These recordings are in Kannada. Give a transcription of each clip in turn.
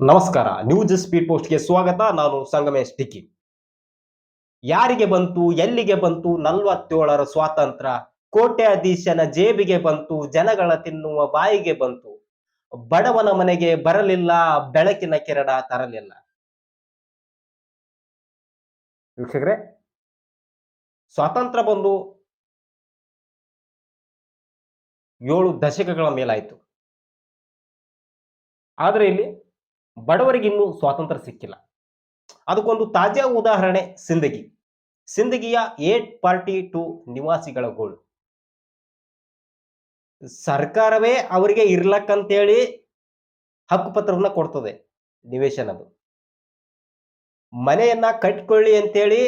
ನಮಸ್ಕಾರ ನ್ಯೂಸ್ ಸ್ಪೀಡ್ ಪೋಸ್ಟ್ಗೆ ಸ್ವಾಗತ. ನಾನು ಸಂಗಮೇಶ್ ಟಿಕ್ಕಿ ಯಾರಿಗೆ ಬಂತು, ಎಲ್ಲಿಗೆ ಬಂತು, ನಲ್ವತ್ತೇಳರ ಸ್ವಾತಂತ್ರ್ಯ? ಕೋಟ್ಯಾಧೀಶನ ಜೇಬಿಗೆ ಬಂತು, ಜನಗಳ ತಿನ್ನುವ ಬಾಯಿಗೆ ಬಂತು. ಬಡವನ ಮನೆಗೆ ಬರಲಿಲ್ಲ, ಬೆಳಕಿನ ಕಿರಣ ತರಲಿಲ್ಲ. ವೀಕ್ಷಕರೇ, ಸ್ವಾತಂತ್ರ್ಯ ಬಂದು ಏಳು ದಶಕಗಳ ಮೇಲಾಯಿತು. ಆದರೆ ಇಲ್ಲಿ ಬಡವರಿಗೆ ಇನ್ನೂ ಸ್ವಾತಂತ್ರ್ಯ ಸಿಕ್ಕಿಲ್ಲ. ಅದಕ್ಕೊಂದು ತಾಜಾ ಉದಾಹರಣೆ ಸಿಂದಗಿ. ಸಿಂದಗಿಯ ಏಟ್ ಪಾರ್ಟಿ ಟು ನಿವಾಸಿಗಳ ಗೋಳು. ಸರ್ಕಾರವೇ ಅವರಿಗೆ ಇರ್ಲಕ್ಕಂತೇಳಿ ಹಕ್ಕುಪತ್ರವನ್ನ ಕೊಡ್ತದೆ ನಿವೇಶನದು ಮನೆಯನ್ನ ಕಟ್ಕೊಳ್ಳಿ ಅಂತೇಳಿ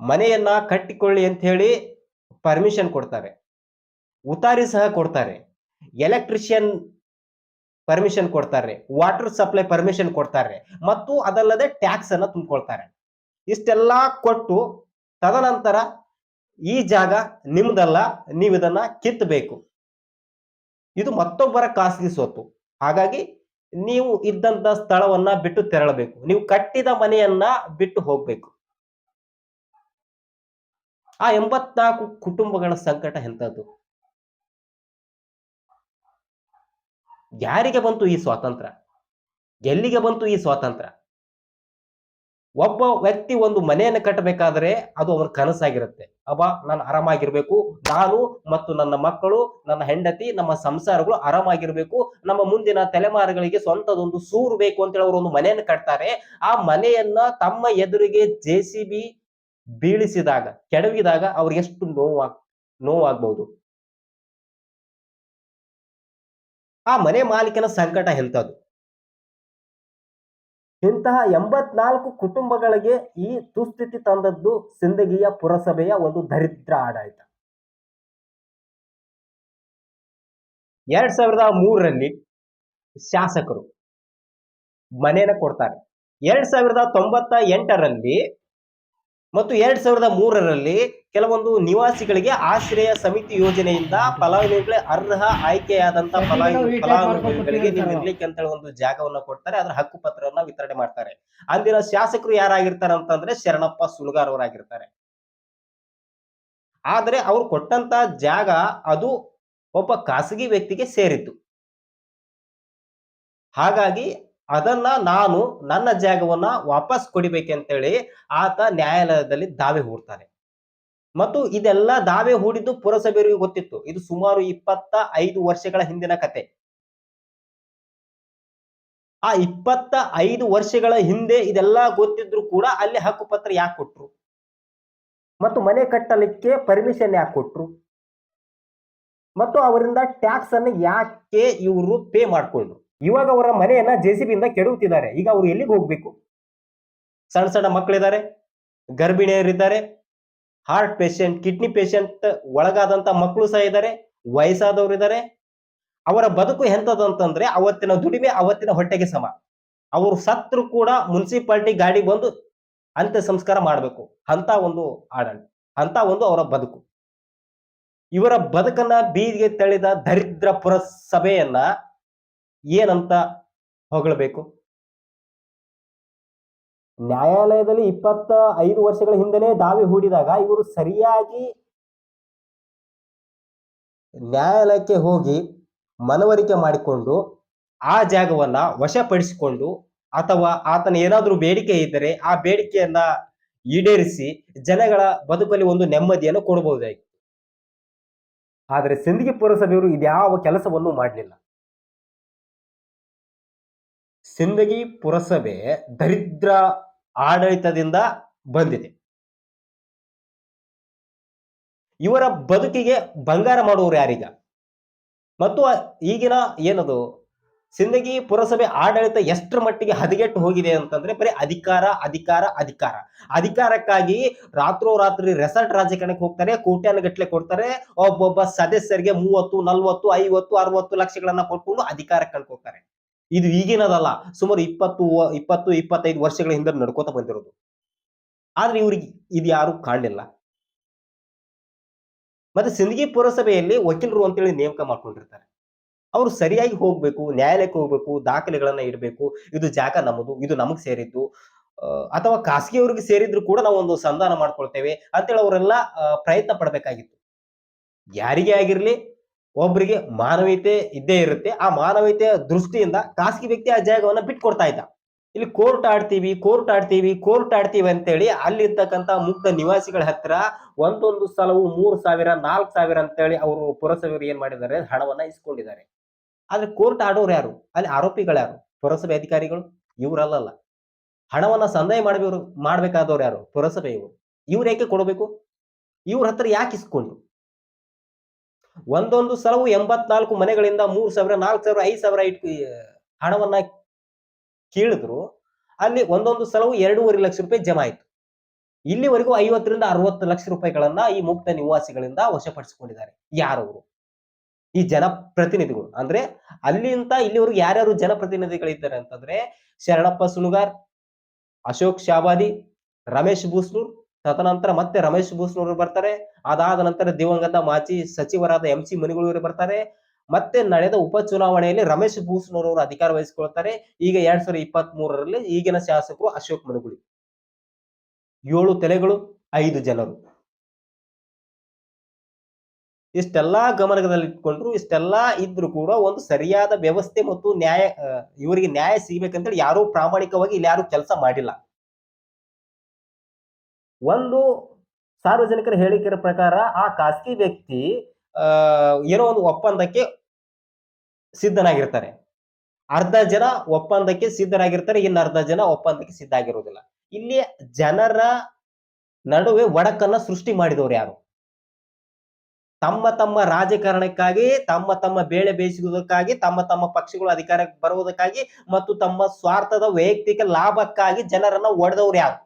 ಮನೆಯನ್ನ ಕಟ್ಟಿಕೊಳ್ಳಿ ಅಂತ ಹೇಳಿ ಪರ್ಮಿಷನ್ ಕೊಡ್ತಾರೆ. ಉತಾರಿ ಸಹ ಕೊಡ್ತಾರೆ. ಎಲೆಕ್ಟ್ರಿಷಿಯನ್ ಪರ್ಮಿಷನ್ ಕೊಡ್ತಾರೆ ವಾಟರ್ ಸಪ್ಲೈ ಪರ್ಮಿಷನ್ ಕೊಡ್ತಾರೆ ಮತ್ತು ಅದಲ್ಲದೆ ಟ್ಯಾಕ್ಸ್ ಅನ್ನ ತುಂಬಿಕೊಳ್ತಾರೆ. ಇಷ್ಟೆಲ್ಲಾ ಕೊಟ್ಟು ತದನಂತರ ಈ ಜಾಗ ನಿಮ್ದಲ್ಲ, ನೀವು ಇದನ್ನ ಕಿತ್ತಬೇಕು. ಇದು ಮತ್ತೊಬ್ಬರ ಖಾಸಗಿ ಸೊತ್ತು ಹಾಗಾಗಿ ನೀವು ಇದ್ದಂತ ಸ್ಥಳವನ್ನ ಬಿಟ್ಟು ತೆರಳಬೇಕು. ನೀವು ಕಟ್ಟಿದ ಮನೆಯನ್ನ ಬಿಟ್ಟು ಹೋಗ್ಬೇಕು. ಆ ಎಂಬತ್ನಾಲ್ಕು ಕುಟುಂಬಗಳ ಸಂಕಟ ಎಂಥದ್ದು ಯಾರಿಗೆ ಬಂತು ಈ ಸ್ವಾತಂತ್ರ್ಯ? ಎಲ್ಲಿಗೆ ಬಂತು ಈ ಸ್ವಾತಂತ್ರ್ಯ? ಒಬ್ಬ ವ್ಯಕ್ತಿ ಒಂದು ಮನೆಯನ್ನು ಕಟ್ಟಬೇಕಾದ್ರೆ ಅದು ಅವನ ಕನಸಾಗಿರುತ್ತೆ. ಅಬ್ಬ, ನಾನು ಆರಾಮಾಗಿರ್ಬೇಕು. ನಾನು ಮತ್ತು ನನ್ನ ಮಕ್ಕಳು, ನನ್ನ ಹೆಂಡತಿ, ನಮ್ಮ ಸಂಸಾರಗಳು ಆರಾಮಾಗಿರ್ಬೇಕು. ನಮ್ಮ ಮುಂದಿನ ತಲೆಮಾರುಗಳಿಗೆ ಸ್ವಂತದೊಂದು ಸೂರು ಬೇಕು ಅಂತೇಳಿ ಅವರು ಒಂದು ಮನೆಯನ್ನು ಕಟ್ತಾರೆ. ಆ ಮನೆಯನ್ನ ತಮ್ಮ ಎದುರಿಗೆ ಜೆ ಸಿ ಬಿ ಬೀಳಿಸಿದಾಗ, ಕೆಡವಿದಾಗ ಅವ್ರಿಗೆ ಎಷ್ಟು ನೋವಾಗ್ ನೋವಾಗ್ಬಹುದು ಆ ಮನೆ ಮಾಲೀಕನ ಸಂಕಟ ಎಂಥದ್ದು ಇಂತಹ ಎಂಬತ್ನಾಲ್ಕು ಕುಟುಂಬಗಳಿಗೆ ಈ ದುಸ್ಥಿತಿ ತಂದದ್ದು ಸಿಂದಗಿಯ ಪುರಸಭೆಯ ಒಂದು ದರಿದ್ರ ಆಡಳಿತ. ಎರಡ್ ಸಾವಿರದ ಮೂರರಲ್ಲಿ ಶಾಸಕರು ಮನೆಯನ್ನ ಕೊಡ್ತಾರೆ. ಎರಡ್ ಸಾವಿರದ ತೊಂಬತ್ತ ಎಂಟರಲ್ಲಿ ಮತ್ತು ಎರಡ್ ಸಾವಿರದ ಮೂರರಲ್ಲಿ ಕೆಲವೊಂದು ನಿವಾಸಿಗಳಿಗೆ ಆಶ್ರಯ ಸಮಿತಿ ಯೋಜನೆಯಿಂದ ಫಲಾನುಭವಿಗಳ ಅರ್ಹ ಆಯ್ಕೆಯಾದಂತ ಫಲಾನುಭವಿ ಫಲಾನುಭವಿಗಳಿಗೆ ನೀವು ಇರ್ಲಿಕ್ಕೆ ಅಂತ ಹೇಳಿ ಒಂದು ಜಾಗವನ್ನ ಕೊಡ್ತಾರೆ ಅದರ ಹಕ್ಕು ಪತ್ರವನ್ನ ವಿತರಣೆ ಮಾಡ್ತಾರೆ. ಅಂದಿನ ಶಾಸಕರು ಯಾರಾಗಿರ್ತಾರೆ ಅಂತಂದ್ರೆ ಶರಣಪ್ಪ ಸುಳ್ಗಾರ್ ಅವರಾಗಿರ್ತಾರೆ. ಆದರೆ ಅವ್ರು ಕೊಟ್ಟಂತ ಜಾಗ ಅದು ಒಬ್ಬ ಖಾಸಗಿ ವ್ಯಕ್ತಿಗೆ ಸೇರಿತ್ತು ಹಾಗಾಗಿ ಅದನ್ನ ನಾನು ನನ್ನ ಜಾಗವನ್ನ ವಾಪಸ್ ಕೊಡಿಬೇಕಂತೇಳಿ ಆತ ನ್ಯಾಯಾಲಯದಲ್ಲಿ ದಾವೆ ಹೂಡ್ತಾನೆ. ಮತ್ತು ಇದೆಲ್ಲ ದಾವೆ ಹೂಡಿದ್ದು ಪುರಸಭೆಯವರಿಗೆ ಗೊತ್ತಿತ್ತು. ಇದು ಸುಮಾರು ಇಪ್ಪತ್ತ ಐದು ವರ್ಷಗಳ ಹಿಂದಿನ ಕತೆ. ಆ ಇಪ್ಪತ್ತ ಐದು ವರ್ಷಗಳ ಹಿಂದೆ ಇದೆಲ್ಲ ಗೊತ್ತಿದ್ರು ಕೂಡ ಅಲ್ಲಿ ಹಕ್ಕುಪತ್ರ ಯಾಕೆ ಕೊಟ್ರು? ಮತ್ತು ಮನೆ ಕಟ್ಟಲಿಕ್ಕೆ ಪರ್ಮಿಷನ್ ಯಾಕೆ ಕೊಟ್ರು? ಮತ್ತು ಅವರಿಂದ ಟ್ಯಾಕ್ಸ್ ಅನ್ನು ಯಾಕೆ ಇವರು ಪೇ ಮಾಡ್ಕೊಂಡ್ರು? ಇವಾಗ ಅವರ ಮನೆಯನ್ನ ಜೆ ಸಿ ಬಿಯಿಂದ ಕೆಡುತ್ತಿದ್ದಾರೆ ಈಗ ಅವರು ಎಲ್ಲಿಗೆ ಹೋಗ್ಬೇಕು? ಸಣ್ಣ ಸಣ್ಣ ಮಕ್ಕಳಿದ್ದಾರೆ, ಗರ್ಭಿಣಿಯರಿದ್ದಾರೆ ಹಾರ್ಟ್ ಪೇಷಂಟ್ ಕಿಡ್ನಿ ಪೇಷಂಟ್ ಒಳಗಾದಂತ ಮಕ್ಕಳು ಸಹ ಇದ್ದಾರೆ ವಯಸ್ಸಾದವರು ಇದ್ದಾರೆ ಅವರ ಬದುಕು ಎಂತದ್ದು ಅಂತಂದ್ರೆ ಅವತ್ತಿನ ದುಡಿಮೆ ಅವತ್ತಿನ ಹೊಟ್ಟೆಗೆ ಸಮ. ಅವರು ಸತ್ರು ಕೂಡ ಮುನ್ಸಿಪಾಲ್ಟಿ ಗಾಡಿ ಬಂದು ಅಂತ್ಯ ಸಂಸ್ಕಾರ ಮಾಡಬೇಕು. ಅಂತ ಒಂದು ಆಡಳಿತ, ಅಂತ ಒಂದು ಅವರ ಬದುಕು. ಇವರ ಬದುಕನ್ನ ಬೀದಿಗೆ ತಳೆದ ದರಿದ್ರ ಪುರಸಭೆಯನ್ನ ಏನಂತ ಹೊಗಳಬೇಕು? ನ್ಯಾಯಾಲಯದಲ್ಲಿ ಇಪ್ಪತ್ತ ಐದು ವರ್ಷಗಳ ಹಿಂದೆನೆ ದಾವೆ ಹೂಡಿದಾಗ ಇವರು ಸರಿಯಾಗಿ ನ್ಯಾಯಾಲಯಕ್ಕೆ ಹೋಗಿ ಮನವರಿಕೆ ಮಾಡಿಕೊಂಡು ಆ ಜಾಗವನ್ನ ವಶಪಡಿಸಿಕೊಂಡು ಅಥವಾ ಆತನ ಏನಾದರೂ ಬೇಡಿಕೆ ಇದ್ದರೆ ಆ ಬೇಡಿಕೆಯನ್ನ ಈಡೇರಿಸಿ ಜನಗಳ ಬದುಕಲ್ಲಿ ಒಂದು ನೆಮ್ಮದಿಯನ್ನು ಕೊಡಬಹುದಾಗಿತ್ತು. ಆದರೆ ಸಿಂದಗಿ ಪುರಸಭೆಯವರು ಇದ್ಯಾವ ಕೆಲಸವನ್ನು ಮಾಡಲಿಲ್ಲ. ಸಿಂದಗಿ ಪುರಸಭೆ ದರಿದ್ರ ಆಡಳಿತದಿಂದ ಬಂದಿದೆ. ಇವರ ಬದುಕಿಗೆ ಬಂಗಾರ ಮಾಡುವವರು ಯಾರೀಗ? ಮತ್ತು ಈಗಿನ ಏನದು? ಸಿಂದಗಿ ಪುರಸಭೆ ಆಡಳಿತ ಎಷ್ಟರ ಮಟ್ಟಿಗೆ ಹದಗೆಟ್ಟು ಹೋಗಿದೆ ಅಂತಂದ್ರೆ ಬರೀ ಅಧಿಕಾರ ಅಧಿಕಾರ ಅಧಿಕಾರ. ಅಧಿಕಾರಕ್ಕಾಗಿ ರಾತ್ರೋರಾತ್ರಿ ರೆಸಾರ್ಟ್ ರಾಜಕಾರಣಕ್ಕೆ ಹೋಗ್ತಾರೆ ಕೋಟ್ಯಾನುಗಟ್ಲೆ ಕೊಡ್ತಾರೆ, ಒಬ್ಬೊಬ್ಬ ಸದಸ್ಯರಿಗೆ ಮೂವತ್ತು, ನಲ್ವತ್ತು, ಐವತ್ತು, ಅರವತ್ತು ಲಕ್ಷಗಳನ್ನ ಕೊಟ್ಕೊಂಡು ಅಧಿಕಾರಕ್ಕೆ ಕಳ್ಕೊತಾರೆ ಇದು ಈಗೇನದಲ್ಲ, ಸುಮಾರು ಇಪ್ಪತ್ತು ಇಪ್ಪತ್ತು, ಇಪ್ಪತ್ತೈದು ವರ್ಷಗಳ ಹಿಂದೆ ನಡ್ಕೋತ ಬಂದಿರೋದು. ಆದ್ರೆ ಇವ್ರಿಗೆ ಇದು ಯಾರು ಕಾಣಲಿಲ್ಲ. ಮತ್ತೆ ಸಿಂದಗಿ ಪುರಸಭೆಯಲ್ಲಿ ವಕೀಲರು ಅಂತೇಳಿ ನೇಮಕ ಮಾಡ್ಕೊಂಡಿರ್ತಾರೆ. ಅವರು ಸರಿಯಾಗಿ ಹೋಗ್ಬೇಕು, ನ್ಯಾಯಾಲಯಕ್ಕೆ ಹೋಗ್ಬೇಕು, ದಾಖಲೆಗಳನ್ನ ಇಡಬೇಕು, ಇದು ಜಾಗ ನಮ್ಮದು, ಇದು ನಮಗ್ ಸೇರಿದ್ದು ಅಥವಾ ಅಥವಾ ಖಾಸಗಿಯವ್ರಿಗೆ ಸೇರಿದ್ರು ಕೂಡ ನಾವು ಒಂದು ಸಂಧಾನ ಮಾಡ್ಕೊಳ್ತೇವೆ ಅಂತೇಳಿ ಅವರೆಲ್ಲ ಪ್ರಯತ್ನ ಪಡಬೇಕಾಗಿತ್ತು. ಯಾರಿಗೆ ಆಗಿರ್ಲಿ ಒಬ್ಬರಿಗೆ ಮಾನವೀಯತೆ ಇದ್ದೇ ಇರುತ್ತೆ. ಆ ಮಾನವೀಯತೆಯ ದೃಷ್ಟಿಯಿಂದ ಖಾಸಗಿ ವ್ಯಕ್ತಿ ಆ ಜಾಗವನ್ನ ಬಿಟ್ಕೊಡ್ತಾ ಇದ್ದ. ಇಲ್ಲಿ ಕೋರ್ಟ್ ಆಡ್ತೀವಿ ಕೋರ್ಟ್ ಆಡ್ತೀವಿ ಕೋರ್ಟ್ ಆಡ್ತೀವಿ ಅಂತೇಳಿ ಅಲ್ಲಿರ್ತಕ್ಕಂಥ ಮುಕ್ತ ನಿವಾಸಿಗಳ ಹತ್ರ ಒಂದೊಂದು ಸಲವು ಮೂರು ಸಾವಿರ, ನಾಲ್ಕು ಸಾವಿರ ಅಂತೇಳಿ ಅವರು ಪುರಸಭೆಯವರು ಏನ್ ಮಾಡಿದ್ದಾರೆ? ಹಣವನ್ನ ಇಸ್ಕೊಂಡಿದ್ದಾರೆ. ಆದ್ರೆ ಕೋರ್ಟ್ ಆಡೋರು ಯಾರು? ಅಲ್ಲಿ ಆರೋಪಿಗಳ್ಯಾರು ಪುರಸಭೆ ಅಧಿಕಾರಿಗಳು? ಇವರಲ್ಲ ಹಣವನ್ನ ಸಂದಾಯ ಮಾಡಬೇಕು ಮಾಡ್ಬೇಕಾದವ್ರು ಯಾರು? ಪುರಸಭೆ ಇವರು ಇವ್ರು ಯಾಕೆ ಕೊಡಬೇಕು? ಇವ್ರ ಹತ್ರ ಯಾಕೆ ಇಸ್ಕೊಂಡ್ರು? ಒಂದೊಂದು ಸಲವು ಎಂಬತ್ನಾಲ್ಕು ಮನೆಗಳಿಂದ ಮೂರು ಸಾವಿರ, ನಾಲ್ಕು ಸಾವಿರ, ಐದು ಸಾವಿರ ಇಟ್ಟು ಹಣವನ್ನ ಕೀಳಿದ್ರು. ಅಲ್ಲಿ ಒಂದೊಂದು ಸಲವು ಎರಡೂವರೆ ಲಕ್ಷ ರೂಪಾಯಿ ಜಮಾ ಆಯ್ತು. ಇಲ್ಲಿವರೆಗೂ ಐವತ್ತರಿಂದ ಅರವತ್ತು ಲಕ್ಷ ರೂಪಾಯಿಗಳನ್ನ ಈ ಮುಕ್ತ ನಿವಾಸಿಗಳಿಂದ ವಶಪಡಿಸಿಕೊಂಡಿದ್ದಾರೆ. ಯಾರವರು? ಈ ಜನಪ್ರತಿನಿಧಿಗಳು. ಅಂದ್ರೆ ಅಲ್ಲಿಂದ ಇಲ್ಲಿವರೆಗೂ ಯಾರ್ಯಾರು ಜನಪ್ರತಿನಿಧಿಗಳಿದ್ದಾರೆ ಅಂತಂದ್ರೆ ಶರಣಪ್ಪ ಸುನುಗಾರ್, ಅಶೋಕ್ ಶಾಬಾದಿ, ರಮೇಶ್ ಬೂಸ್ನೂರ್ ತದನಂತರ ಮತ್ತೆ ರಮೇಶ್ ಬೂಸ್ನೂರ್ ಬರ್ತಾರೆ. ಅದಾದ ನಂತರ ದಿವಂಗತ ಮಾಜಿ ಸಚಿವರಾದ ಎಂ ಸಿ ಮನಿಗಳೂರು ಬರ್ತಾರೆ. ಮತ್ತೆ ನಡೆದ ಉಪಚುನಾವಣೆಯಲ್ಲಿ ರಮೇಶ್ ಬೂಸ್ನೂರ್ ಅವರು ಅಧಿಕಾರ ವಹಿಸಿಕೊಳ್ತಾರೆ. ಈಗ ಎರಡ್ ಸಾವಿರದ ಇಪ್ಪತ್ತ್ ಮೂರರಲ್ಲಿ ಈಗಿನ ಶಾಸಕರು ಅಶೋಕ್ ಮನುಗುಳಿ ಏಳು ತಲೆಗಳು, ಐದು ಜನರು. ಇಷ್ಟೆಲ್ಲಾ ಗಮನದಲ್ಲಿಟ್ಕೊಂಡ್ರು ಇಷ್ಟೆಲ್ಲಾ ಇದ್ರು ಕೂಡ ಒಂದು ಸರಿಯಾದ ವ್ಯವಸ್ಥೆ ಮತ್ತು ನ್ಯಾಯ ಇವರಿಗೆ ನ್ಯಾಯ ಸಿಗ್ಬೇಕಂತೇಳಿ ಯಾರೂ ಪ್ರಾಮಾಣಿಕವಾಗಿ ಇಲ್ಲಿ ಯಾರು ಕೆಲಸ ಮಾಡಿಲ್ಲ. ಒಂದು ಸಾರ್ವಜನಿಕರ ಹೇಳಿಕೆಯ ಪ್ರಕಾರ ಆ ಖಾಸಗಿ ವ್ಯಕ್ತಿ ಏನೋ ಒಂದು ಒಪ್ಪಂದಕ್ಕೆ ಸಿದ್ಧನಾಗಿರ್ತಾರೆ. ಅರ್ಧ ಜನ ಒಪ್ಪಂದಕ್ಕೆ ಸಿದ್ಧರಾಗಿರ್ತಾರೆ, ಇನ್ನು ಅರ್ಧ ಜನ ಒಪ್ಪಂದಕ್ಕೆ ಸಿದ್ಧ ಆಗಿರೋದಿಲ್ಲ ಇಲ್ಲಿ ಜನರ ನಡುವೆ ಒಡಕನ್ನ ಸೃಷ್ಟಿ ಮಾಡಿದವರು ಯಾರು? ತಮ್ಮ ತಮ್ಮ ರಾಜಕಾರಣಕ್ಕಾಗಿ, ತಮ್ಮ ತಮ್ಮ ಬೇಳೆ ಬೇಯಿಸುವುದಕ್ಕಾಗಿ, ತಮ್ಮ ತಮ್ಮ ಪಕ್ಷಗಳು ಅಧಿಕಾರಕ್ಕೆ ಬರುವುದಕ್ಕಾಗಿ, ಮತ್ತು ತಮ್ಮ ಸ್ವಾರ್ಥದ ವೈಯಕ್ತಿಕ ಲಾಭಕ್ಕಾಗಿ ಜನರನ್ನ ಒಡೆದವರು ಯಾರು?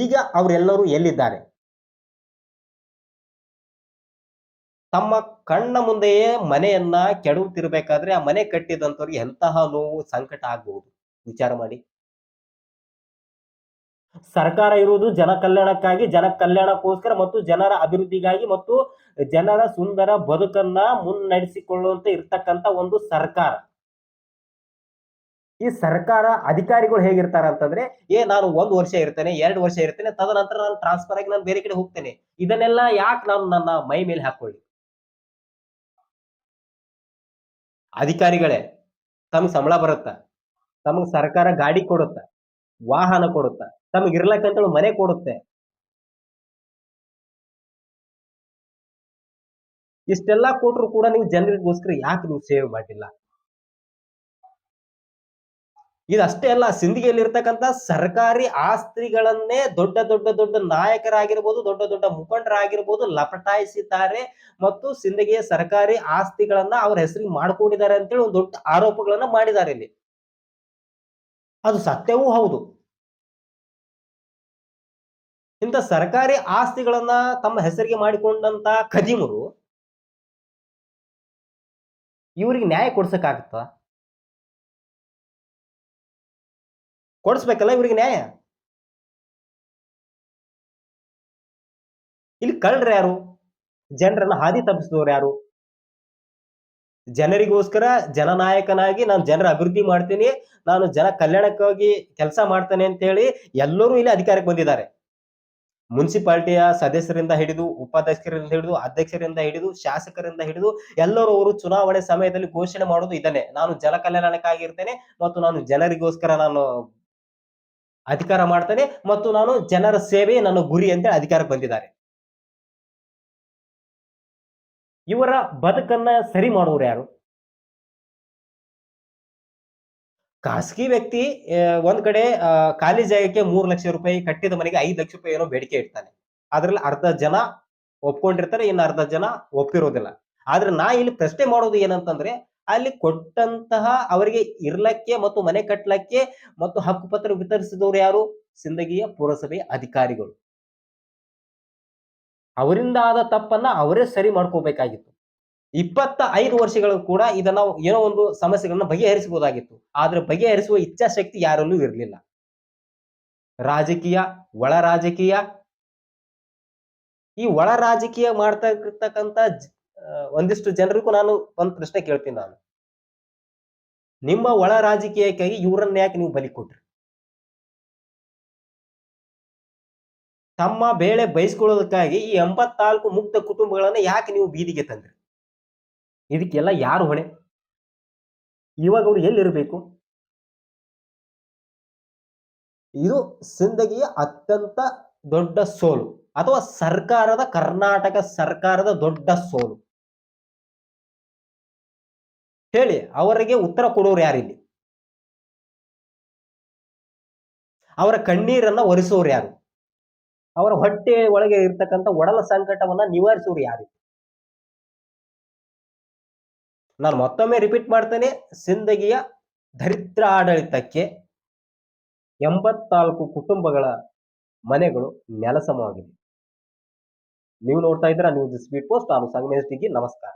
ಈಗ ಅವರೆಲ್ಲರೂ ಎಲ್ಲಿದ್ದಾರೆ? ತಮ್ಮ ಕಣ್ಣ ಮುಂದೆಯೇ ಮನೆಯನ್ನ ಕೆಡುತ್ತಿರಬೇಕಾದ್ರೆ ಆ ಮನೆ ಕಟ್ಟಿದಂಥವ್ರಿಗೆ ಎಂತಹ ನೋವು, ಸಂಕಟ ಆಗಬಹುದು? ವಿಚಾರ ಮಾಡಿ. ಸರ್ಕಾರ ಇರುವುದು ಜನ ಕಲ್ಯಾಣಕ್ಕಾಗಿ, ಜನ ಕಲ್ಯಾಣಕ್ಕೋಸ್ಕರ ಮತ್ತು ಜನರ ಅಭಿವೃದ್ಧಿಗಾಗಿ ಮತ್ತು ಜನರ ಸುಂದರ ಬದುಕನ್ನ ಮುನ್ನಡೆಸಿಕೊಳ್ಳುವಂತೆ ಇರ್ತಕ್ಕಂಥ ಒಂದು ಸರ್ಕಾರ. ಈ ಸರ್ಕಾರ ಅಧಿಕಾರಿಗಳು ಹೇಗಿರ್ತಾರ ಅಂತಂದ್ರೆ, ಏ ನಾನು ಒಂದು ವರ್ಷ ಇರ್ತೇನೆ, ಎರಡು ವರ್ಷ ಇರ್ತೇನೆ, ತದನಂತರ ನಾನು ಟ್ರಾನ್ಸ್ಫರ್ ಆಗಿ ನಾನು ಬೇರೆ ಕಡೆ ಹೋಗ್ತೇನೆ. ಇದನ್ನೆಲ್ಲ ಯಾಕೆ ನಾನು ನನ್ನ ಮೈ ಮೇಲೆ ಹಾಕೊಳ್ಳಿ? ಅಧಿಕಾರಿಗಳೇ, ತಮಗೆ ಸಂಬಳ ಬರುತ್ತ? ತಮಗೆ ಸರ್ಕಾರ ಗಾಡಿ ಕೊಡುತ್ತ? ವಾಹನ ಕೊಡುತ್ತ? ತಮಗೆ ಇರ್ಲಕ್ಕಂತೇಳಿ ಮನೆ ಕೊಡುತ್ತೆ? ಇಷ್ಟೆಲ್ಲಾ ಕೊಟ್ರು ಕೂಡ ನೀವು ಜನರಿಗೋಸ್ಕರ ಯಾಕೆ ನೀವು ಸೇವೆ ಮಾಡಿಲ್ಲ ಇದಷ್ಟೇ ಅಲ್ಲ ಸಿಂದಗಿಯಲ್ಲಿ ಇರ್ತಕ್ಕಂಥ ಸರ್ಕಾರಿ ಆಸ್ತಿಗಳನ್ನೇ ದೊಡ್ಡ ದೊಡ್ಡ ದೊಡ್ಡ ನಾಯಕರಾಗಿರ್ಬೋದು, ದೊಡ್ಡ ದೊಡ್ಡ ಮುಖಂಡರಾಗಿರ್ಬೋದು ಲಪಟಾಯಿಸಿದ್ದಾರೆ ಮತ್ತು ಸಿಂದಗಿಯ ಸರ್ಕಾರಿ ಆಸ್ತಿಗಳನ್ನ ಅವ್ರ ಹೆಸರಿಗೆ ಮಾಡ್ಕೊಂಡಿದ್ದಾರೆ ಅಂತೇಳಿ ಒಂದು ದೊಡ್ಡ ಆರೋಪಗಳನ್ನ ಮಾಡಿದ್ದಾರೆ ಇಲ್ಲಿ. ಅದು ಸತ್ಯವೂ ಹೌದು. ಇಂಥ ಸರ್ಕಾರಿ ಆಸ್ತಿಗಳನ್ನ ತಮ್ಮ ಹೆಸರಿಗೆ ಮಾಡಿಕೊಂಡಂತ ಖದೀಮರು, ಇವರಿಗೆ ನ್ಯಾಯ ಕೊಡ್ಸಕ್ಕಾಗತ್ತ? ಕೊಡಿಸ್ಬೇಕಲ್ಲ ಇವ್ರಿಗೆ ನ್ಯಾಯ? ಇಲ್ಲಿ ಕಳ್ಳರು ಯಾರು? ಜನರನ್ನ ಹಾದಿ ತಪ್ಪಿಸಿದವ್ರು ಯಾರು? ಜನರಿಗೋಸ್ಕರ ಜನನಾಯಕನಾಗಿ ನಾನು ಜನರ ಅಭಿವೃದ್ಧಿ ಮಾಡ್ತೀನಿ, ನಾನು ಜನ ಕಲ್ಯಾಣಕ್ಕಾಗಿ ಕೆಲಸ ಮಾಡ್ತೇನೆ ಅಂತ ಹೇಳಿ ಎಲ್ಲರೂ ಇಲ್ಲಿ ಅಧಿಕಾರಕ್ಕೆ ಬಂದಿದ್ದಾರೆ. ಮುನ್ಸಿಪಾಲಿಟಿಯ ಸದಸ್ಯರಿಂದ ಹಿಡಿದು, ಉಪಾಧ್ಯಕ್ಷರಿಂದ ಹಿಡಿದು, ಅಧ್ಯಕ್ಷರಿಂದ ಹಿಡಿದು, ಶಾಸಕರಿಂದ ಹಿಡಿದು ಎಲ್ಲರೂ ಅವರು ಚುನಾವಣೆ ಸಮಯದಲ್ಲಿ ಘೋಷಣೆ ಮಾಡೋದು ಇದನ್ನೇ. ನಾನು ಜನ ಕಲ್ಯಾಣಕ್ಕಾಗಿರ್ತೇನೆ ಮತ್ತು ನಾನು ಜನರಿಗೋಸ್ಕರ ನಾನು ಅಧಿಕಾರ ಮಾಡ್ತಾನೆ ಮತ್ತು ನಾನು ಜನರ ಸೇವೆ ನನ್ನ ಗುರಿ ಅಂತ ಅಧಿಕಾರಕ್ಕೆ ಬಂದಿದ್ದಾರೆ. ಇವರ ಬದುಕನ್ನ ಸರಿ ಮಾಡುವವರು ಯಾರು? ಖಾಸಗಿ ವ್ಯಕ್ತಿ ಒಂದ್ ಕಡೆ ಖಾಲಿ ಜಾಗಕ್ಕೆ ಮೂರು ಲಕ್ಷ ರೂಪಾಯಿ, ಕಟ್ಟಿದ ಮನೆಗೆ ಐದು ಲಕ್ಷ ರೂಪಾಯಿ ಏನೋ ಬೇಡಿಕೆ ಇಡ್ತಾನೆ. ಅದ್ರಲ್ಲಿ ಅರ್ಧ ಜನ ಒಪ್ಕೊಂಡಿರ್ತಾರೆ, ಇನ್ನು ಅರ್ಧ ಜನ ಒಪ್ಪಿರೋದಿಲ್ಲ. ಆದ್ರೆ ನಾ ಇಲ್ಲಿ ಪ್ರಶ್ನೆ ಮಾಡೋದು ಏನಂತಂದ್ರೆ ಅಲ್ಲಿ ಕೊಟ್ಟಂತಹ ಅವರಿಗೆ ಇರ್ಲಕ್ಕೆ ಮತ್ತು ಮನೆ ಕಟ್ಟಲಕ್ಕೆ ಮತ್ತು ಹಕ್ಕುಪತ್ರ ವಿತರಿಸಿದವರು ಯಾರು? ಸಿಂದಗಿಯ ಪುರಸಭೆಯ ಅಧಿಕಾರಿಗಳು. ಅವರಿಂದ ಆದ ತಪ್ಪನ್ನ ಅವರೇ ಸರಿ ಮಾಡ್ಕೋಬೇಕಾಗಿತ್ತು. ಇಪ್ಪತ್ತ ಐದು ವರ್ಷಗಳು ಕೂಡ ಇದನ್ನ ಏನೋ ಒಂದು ಸಮಸ್ಯೆಗಳನ್ನ ಬಗೆಹರಿಸಬಹುದಾಗಿತ್ತು. ಆದ್ರೆ ಬಗೆಹರಿಸುವ ಇಚ್ಛಾಶಕ್ತಿ ಯಾರಲ್ಲೂ ಇರಲಿಲ್ಲ. ರಾಜಕೀಯ, ಒಳ ರಾಜಕೀಯ. ಈ ಒಳ ರಾಜಕೀಯ ಮಾಡ್ತಾ ಒಂದಿಷ್ಟು ಜನರಿಗೂ ನಾನು ಒಂದ್ ಪ್ರಶ್ನೆ ಕೇಳ್ತೀನಿ ನಾನು. ನಿಮ್ಮ ಒಳ ರಾಜಕೀಯಕ್ಕಾಗಿ ಇವರನ್ನ ಯಾಕೆ ನೀವು ಬಲಿ ಕೊಟ್ರಿ? ತಮ್ಮ ಬೇಳೆ ಬಯಸ್ಕೊಳ್ಳೋದಕ್ಕಾಗಿ ಈ ಎಂಬತ್ನಾಲ್ಕು ಮುಕ್ತ ಕುಟುಂಬಗಳನ್ನ ಯಾಕೆ ನೀವು ಬೀದಿಗೆ ತಂದ್ರಿ? ಇದಕ್ಕೆಲ್ಲ ಯಾರು ಹೊಣೆ? ಇವಾಗ ಅವ್ರು ಎಲ್ಲಿರಬೇಕು? ಇದು ಸಿಂದಗಿಯ ಅತ್ಯಂತ ದೊಡ್ಡ ಸೋಲು, ಅಥವಾ ಸರ್ಕಾರದ ಕರ್ನಾಟಕ ಸರ್ಕಾರದ ದೊಡ್ಡ ಸೋಲು. ಹೇಳಿ, ಅವರಿಗೆ ಉತ್ತರ ಕೊಡೋರು ಯಾರಿಲ್ಲಿ ಅವರ ಕಣ್ಣೀರನ್ನ ಒರೆಸೋರು ಯಾರು? ಅವರ ಹೊಟ್ಟೆ ಒಳಗೆ ಇರ್ತಕ್ಕಂಥ ಒಡಲ ಸಂಕಟವನ್ನ ನಿವಾರಿಸೋರು ಯಾರು? ನಾನು ಮತ್ತೊಮ್ಮೆ ರಿಪೀಟ್ ಮಾಡ್ತೇನೆ, ಸಿಂದಗಿಯ ದರಿದ್ರ ಆಡಳಿತಕ್ಕೆ ಎಂಬತ್ನಾಲ್ಕು ಕುಟುಂಬಗಳ ಮನೆಗಳು ನೆಲಸಮವಾಗಿದೆ. ನೀವು ನೋಡ್ತಾ ಇದ್ದೀರಾ ನ್ಯೂಸ್ ಸ್ಪೀಡ್ ಪೋಸ್ಟ್, ನಾನು ಸಂಗಮೇಶ್ ಟಿಗಿ ನಮಸ್ಕಾರ.